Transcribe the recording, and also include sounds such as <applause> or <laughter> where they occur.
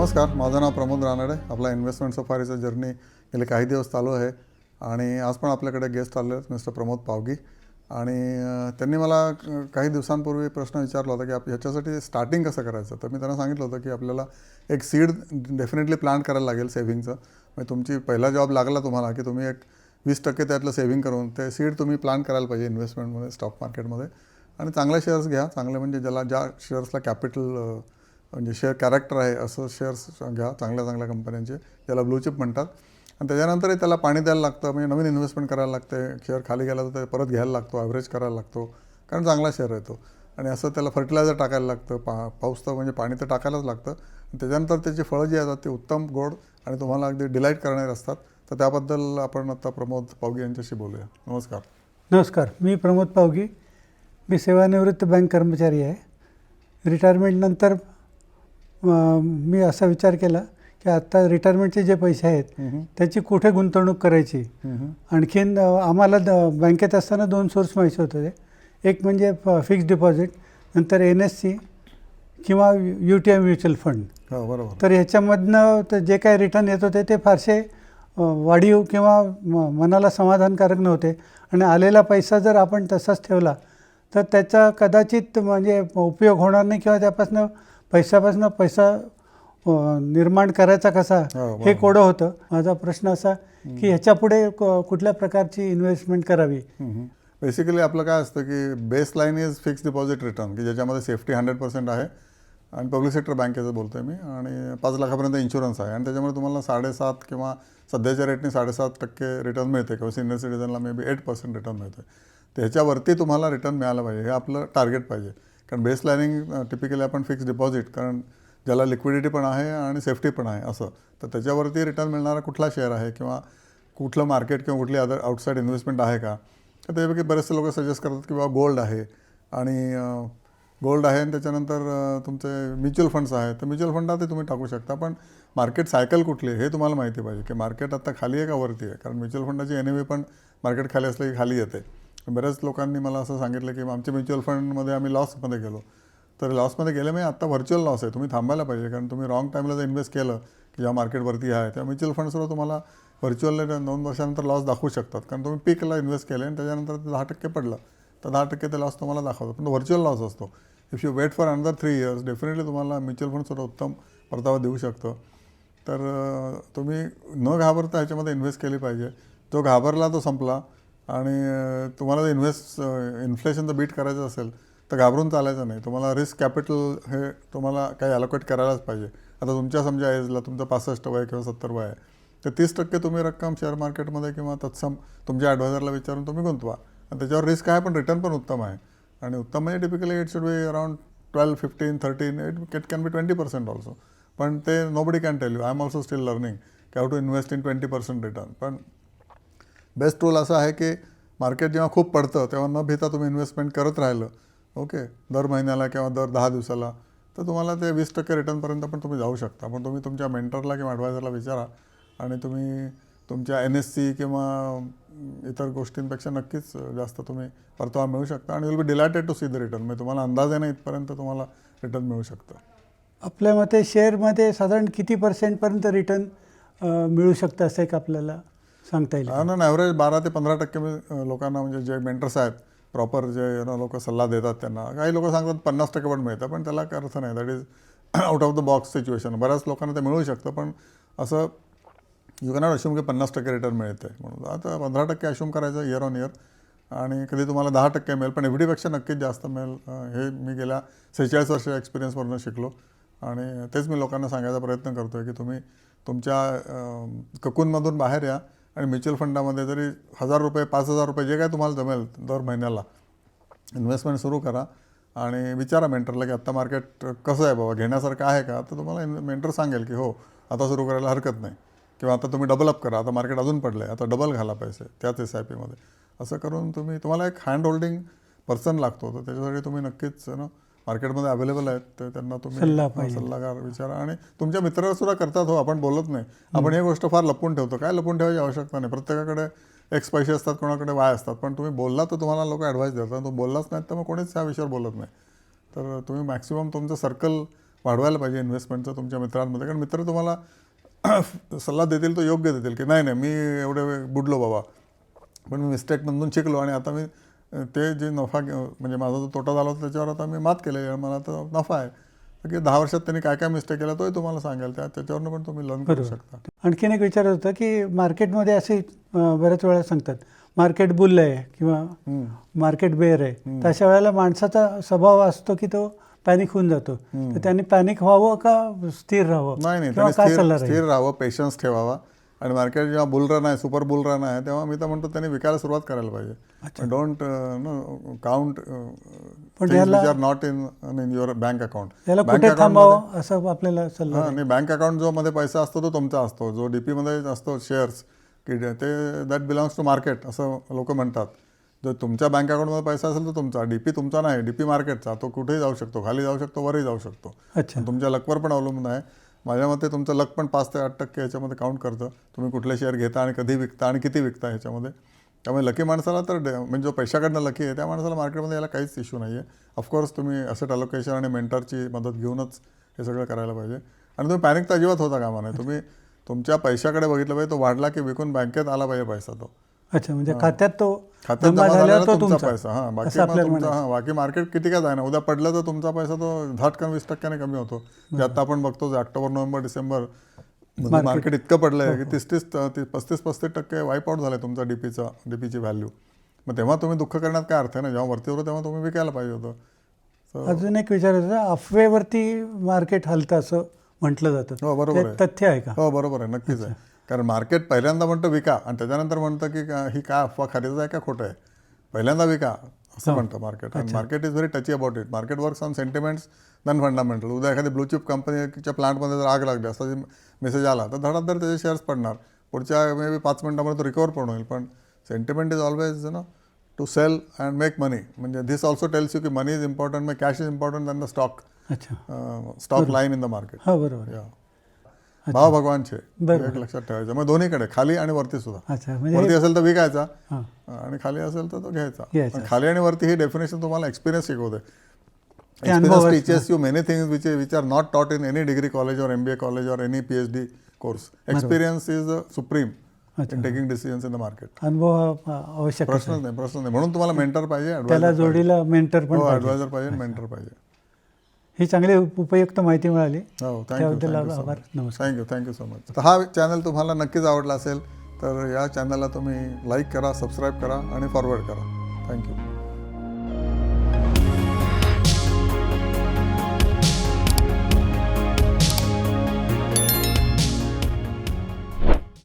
नमस्कार माझं नाव प्रमोद रानडे. आपला इन्व्हेस्टमेंट सफारीचा जर्नी गेले काही दिवस चालू आहे. आणि आज पण आपल्याकडे गेस्ट आले आहेत मिस्टर प्रमोद पावगी. आणि त्यांनी मला काही दिवसांपूर्वी प्रश्न विचारला होता की आप ह्याच्यासाठी स्टार्टिंग कसं करायचं? तर मी त्यांना सांगितलं होतं की आपल्याला एक सीड डेफिनेटली प्लॅन करायला लागेल सेव्हिंगचं म्हणजे तुमची पहिला जॉब लागला तुम्हाला की तुम्ही एक वीस टक्के त्यातलं सेव्हिंग करून ते सीड तुम्ही प्लॅन करायला पाहिजे इन्व्हेस्टमेंटमध्ये स्टॉक मार्केटमध्ये आणि चांगले शेअर्स घ्या. चांगले म्हणजे ज्याला ज्या शेअर्सला कॅपिटल म्हणजे शेअर कॅरेक्टर आहे असं शेअर्स घ्या चांगल्या चांगल्या कंपन्यांचे ज्याला ब्लूचिप म्हणतात. आणि त्याच्यानंतरही त्याला पाणी द्यायला लागतं म्हणजे नवीन इन्व्हेस्टमेंट करायला लागते. शेअर खाली गेला तर ते परत घ्यायला लागतो ॲव्हरेज करायला लागतो. कारण चांगला शेअर येतो. आणि असं त्याला फर्टिलायझर टाकायला लागतं पा पाऊस तर म्हणजे पाणी तर टाकायलाच लागतं. आणि त्याच्यानंतर त्याची फळं जी येतात ती उत्तम गोड आणि तुम्हाला अगदी डिलाईट करणारे असतात. तर त्याबद्दल आपण आता प्रमोद पावगी यांच्याशी बोलूया. नमस्कार. नमस्कार. मी प्रमोद पावगी. मी सेवानिवृत्त बँक कर्मचारी आहे. रिटायरमेंटनंतर मी असा विचार केला की आत्ता रिटायरमेंटचे जे पैसे आहेत त्याची कुठे गुंतवणूक करायची? आणखीन आम्हाला द- बँकेत असताना दोन सोर्स माहिती होते एक म्हणजे फिक्स्ड डिपॉझिट नंतर एन एस सी किंवा U T I mutual fund बरोबर. तर ह्याच्यामधनं तर जे काय रिटर्न येत होते ते फारसे वाढीव किंवा म मनाला समाधानकारक नव्हते. आणि आलेला पैसा जर आपण तसाच ठेवला तर त्याचा कदाचित म्हणजे उपयोग होणार नाही किंवा त्यापासून पैशापासून पैसा निर्माण करायचा कसा? हो. हे कोडं होतं. माझा प्रश्न असा की ह्याच्यापुढे क- कुठल्या प्रकारची इन्व्हेस्टमेंट करावी? बेसिकली आपलं काय असतं की base line is fix deposit return की ज्याच्यामध्ये सेफ्टी हंड्रेड पर्सेंट आहे आणि पब्लिक सेक्टर बँकेचं बोलतो आहे मी. आणि पाच लाखापर्यंत इन्शुरन्स आहे. आणि त्याच्यामुळे तुम्हाला साडेसात किंवा सध्याच्या रेटने साडेसात टक्के रिटर्न मिळते किंवा senior सिटीजनला may be eight percent return मिळते तर ह्याच्यावरती तुम्हाला रिटर्न मिळालं पाहिजे. हे आपलं टार्गेट पाहिजे. कारण बेस लाईनिंग टिपिकली आपण फिक्स डिपॉझिट कारण ज्याला लिक्विडिटी पण आहे आणि सेफ्टी पण आहे असं. तर त्याच्यावरती रिटर्न मिळणारा कुठला शेअर आहे किंवा कुठलं मार्केट किंवा कुठली अदर आउटसाईड इन्व्हेस्टमेंट आहे का? तर त्यापैकी बरेचसे लोक सजेस्ट करतात की बाबा गोल्ड आहे. आणि गोल्ड आहे आणि त्याच्यानंतर तुमचे म्युच्युअल फंड्स आहेत. तर म्युच्युअल फंडात तुम्ही टाकू शकता. पण मार्केट सायकल कुठली आहे हे तुम्हाला माहिती पाहिजे की मार्केट आता खाली आहे का वरती आहे? कारण म्युच्युअल फंडाची एन पण मार्केट खाली असलं की खाली येते. बऱ्याच लोकांनी मला असं सांगितलं की आमच्या म्युच्युअल फंडमध्ये आम्ही लॉसमध्ये गेलो. तर लॉसमध्ये गेले म्हणजे आत्ता व्हर्च्युअल लॉस आहे. तुम्ही थांबायला पाहिजे कारण तुम्ही रॉंग टाईमला जर इन्व्हेस्ट केलं की ज्या मार्केटवरती आहे त्या म्युच्युअल फंडसवर तुम्हाला व्हर्च्युअल दोन वर्षानंतर लॉस दाखवू शकतात. कारण तुम्ही पीकला इन्व्हेस्ट केले आणि त्याच्यानंतर ते दहा टक्के पडलं. तर दहा टक्के ते लॉस तुम्हाला दाखवतो. पण व्हर्च्युअल लॉस असतो. If you wait for another three years definitely तुम्हाला म्युच्युअल फंडसुद्धा उत्तम परतावा देऊ शकतं. तर तुम्ही न घाबरता ह्याच्यामध्ये इन्व्हेस्ट केली पाहिजे. जो घाबरला तो संपला. आणि तुम्हाला जर इन्व्हेस्ट जर बीट करायचं असेल तर घाबरून चालायचं नाही. तुम्हाला रिस्क कॅपिटल हे तुम्हाला काही अलोकेट करायलाच पाहिजे. आता तुमच्या समजा एजला तुमचं पासष्ट वय किंवा सत्तर वय आहे तर तीस टक्के तुम्ही रक्कम शेअर मार्केटमध्ये किंवा तत्सम तुमच्या ॲडवायझरला विचारून तुम्ही गुंतवा. आणि त्याच्यावर रिस्क आहे पण रिटर्न पण उत्तम आहे. आणि उत्तम म्हणजे typically it should be around twelve fifteen thirteen it it can be twenty percent also पण ते nobody can tell you I am also still learning की to invest in twenty percent return पण बेस्ट टूल असं आहे की market जेव्हा खूप पडतं तेव्हा न भिता तुम्ही इन्व्हेस्टमेंट करत राहिलं ओके दर महिन्याला किंवा दर दहा दिवसाला तर तुम्हाला ते वीस टक्के रिटर्नपर्यंत पण तुम्ही जाऊ शकता. पण तुम्ही तुमच्या मेंटरला किंवा ॲडवायझरला विचारा आणि तुम्ही तुमच्या एन एस सी किंवा इतर गोष्टींपेक्षा नक्कीच जास्त तुम्ही परतावा मिळू शकता आणि will be delighted to see the return म्हणजे तुम्हाला अंदाज येणं इथपर्यंत तुम्हाला रिटर्न मिळू शकतं. आपल्या मते शेअरमध्ये साधारण किती पर्सेंटपर्यंत रिटर्न मिळू शकतं असं एक आपल्याला सांगता येईल ना ॲव्हरेज बारा ते पंधरा टक्के लोकांना म्हणजे जे मेंटर्स आहेत प्रॉपर जे लोक सल्ला देतात त्यांना. काही लोक सांगतात पन्नास टक्के पण मिळतं पण त्याला काय अर्थ नाही. That is out of the box situation बऱ्याच लोकांना ते मिळू शकतं पण असं यू कॅनॉट अश्यूम की पन्नास टक्के रिटर्न मिळते म्हणून. आता पंधरा टक्के अश्यूम करायचं इयर ऑन इयर आणि कधी तुम्हाला दहा टक्के मिळेल पण एफ डीपेक्षा नक्कीच जास्त मिळेल हे मी गेल्या सेहेचाळीस वर्ष एक्सपिरियन्सवरनं शिकलो. आणि तेच मी लोकांना सांगायचा प्रयत्न करतो आहे की तुम्ही तुमच्या ककूनमधून बाहेर या आणि म्युच्युअल फंडामध्ये जरी हजार रुपये पाच हजार रुपये जे काय तुम्हाला जमेल दर महिन्याला इन्व्हेस्टमेंट सुरू करा आणि विचारा मेंटरला की आत्ता मार्केट कसं आहे बाबा घेण्यासारखं आहे का? तर तुम्हाला मेंटर सांगेल की हो आता सुरू करायला हरकत नाही. किंवा आता तुम्ही डबल अप करा आता मार्केट अजून पडलं आहे आता डबल घाला पैसे त्याच एस आय पीमध्ये असं करून तुम्ही तुम्हाला एक हँड होल्डिंग पर्सन लागतो तर त्याच्यासाठी तुम्ही नक्कीच ना मार्केटमध्ये अवेलेबल आहेत तर त्यांना तुम्ही सल्ला पाहिजे. सल्लागार विचारा. आणि तुमच्या मित्र सुद्धा करतात हो आपण बोलत नाही. आपण ही गोष्ट फार लपून ठेवतो. काय लपून ठेवायची आवश्यकता नाही. प्रत्येकाकडे एक्स पैसे असतात कोणाकडे वाय असतात. पण तुम्ही बोलला तर तुम्हाला लोक ॲडवाईस देतात. तो बोललाच नाहीत तर मग कोणीच त्या विषयावर बोलत नाही. तर तुम्ही मॅक्सिमम तुमचं सर्कल वाढवायला पाहिजे इन्व्हेस्टमेंटचं तुमच्या मित्रांमध्ये. कारण मित्र तुम्हाला <clears throat> सल्ला देतील तो योग्य देतील. की नाही नाही मी एवढे बुडलो बाबा. पण मी मिस्टेकमधून शिकलो आणि आता मी ते जे नफा म्हणजे माझा जो तोटा झाला होता त्याच्यावर आता मी मात केली मला आता नफा आहे. की दहा वर्षात त्यांनी काय काय मिस्टेक केला तोही तुम्हाला सांगेल. त्या त्याच्यावरनं पण तुम्ही लर्न करू. शकता. आणखीन एक विचार होतं की मार्केटमध्ये असे बऱ्याच वेळा सांगतात मार्केट बुल आहे किंवा. मार्केट बेअर आहे. तर अशा वेळेला माणसाचा स्वभाव असतो की तो पॅनिक होऊन जातो. तर त्यांनी पॅनिक व्हावं का स्थिर राहावं? नाही नाही. स्थिर राहावं पेशन्स ठेवावा. आणि मार्केट जेव्हा बुल रन आहे सुपर बुल रन आहे तेव्हा मी तर म्हणतो त्यांनी विकायला सुरुवात करायला पाहिजे. डोंट नो काउंट पण are not in in your bank account कुठे थांबावं असं आपल्याला सल्ला हां आणि बँक अकाउंट जो मध्ये पैसा असतो तो तुमचा असतो. जो डीपी मध्ये असतो शेअर्स की ते दॅट बिलॉंग्स टू मार्केट असं लोक म्हणतात. जर तुमच्या बँक अकाउंटमध्ये पैसा असेल तर तुमचा. डीपी तुमचा नाही. डीपी मार्केटचा तो कुठेही जाऊ शकतो. खाली जाऊ शकतो वरही जाऊ शकतो. अच्छा. तुमच्या लकवर पण अवलंबून आहे. माझ्या मते तुमचं लक पण पाच ते आठ टक्के ह्याच्यामध्ये काउंट करतं. तुम्ही कुठले शेअर घेता आणि कधी विकता आणि किती विकता ह्याच्यामध्ये. त्यामुळे लकी माणसाला तर डे- म्हणजे जो पैशाकडनं लकी आहे त्या माणसाला मार्केटमध्ये याला काहीच इश्यू नाही आहे ऑफकोर्स तुम्ही असेट अलोकेशन आणि मेंटरची मदत घेऊनच हे सगळं करायला पाहिजे. आणि तुम्ही पॅनिक तर अजिबात होता कामा नाही तुम्ही तुमच्या पैशाकडे बघितलं पाहिजे तो वाढला की विकून बँकेत आला पाहिजे पैसा तो. अच्छा म्हणजे खात्यात तो खात्यात जमा जमा झाल्यावर झालेला तो तुमचा पैसा हां बाकी असं मग आपल्याला तुमचा हां बाकी मार्केट किती काय जाणार उद्या पडलं तर तुमचा पैसा तो झटकन वीस टक्क्याने कमी होतो. जे आता आपण बघतो जे ऑक्टोबर नोव्हेंबर डिसेंबर मार्केट इतकं पडलंय की तीस तीस ती- पस्तीस पस्तीस टक्के वाईप आउट झालाय तुमचा डीपीचा डीपीची व्हॅल्यू मग तेव्हा तुम्ही दुःख करण्यात काय अर्थ आहे ना? जेव्हा वरती होतं तेव्हा तुम्ही विकायला पाहिजे होतं. So, अजून एक विचार होता अफवेवरती मार्केट हलतं असं म्हटलं जातं. हो बरोबर ते आहे. तथ्य आहे का? हो बरोबर आहे. नक्कीच आहे. कारण मार्केट पहिल्यांदा म्हणतं विका आणि त्याच्यानंतर म्हणतं की ही काय अफवा खरेच आहे का खोटं आहे? पहिल्यांदा विका असं म्हणतं मार्केट. आणि market is very touchy about it market works on sentiments than fundamental उद्या एखादी ब्लू चिप कंपनीच्या प्लांटमध्ये जर आग लागली असा मेसेज आला तर धडाधड त्याचे शेअर्स पडणार. पुढच्या मे बी पाच मिनिटामध्ये तो रिकवर पण होईल. पण sentiment is always you know to sell and make money म्हणजे दिस ऑल्सो टेल्स यू की मनी इज इम्पॉर्टंट मग cash is important than the stock stock line in the market हो बरोबर. या भाव भगवानचे. एक लक्षात ठेवायचं. मग दोन्हीकडे खाली आणि वरती सुद्धा. अच्छा म्हणजे वरती असेल तर विकायचा. हां. आणि खाली असेल तर तो घ्यायचा. घ्यायचा. पण खाली आणि वरती ही डेफिनेशन तुम्हाला एक्सपिरियन्स शिकवते. Experience teachers you many things which which are not taught in any degree college और एम बी ए कॉलेज और any P H D course experience is supreme. In taking decisions in the market अनुभव हा आवश्यक आहे. प्रश्नच नाही प्रश्न नाही. म्हणून तुम्हाला मेंटर पाहिजे त्याला advisor जोडीला मेंटर पण पाहिजे. हो पाहिजे. ॲडवायझर पाहिजे मेंटर पाहिजे. ही चांगली उप- उपयुक्त माहिती मिळाली. हो थँक्यू त्याबद्दल आभार नमस्कार. Thank you thank you so much हा चॅनल तुम्हाला नक्कीच आवडला असेल तर या चॅनलला तुम्ही लाईक करा सबस्क्राईब करा आणि फॉरवर्ड करा. थँक्यू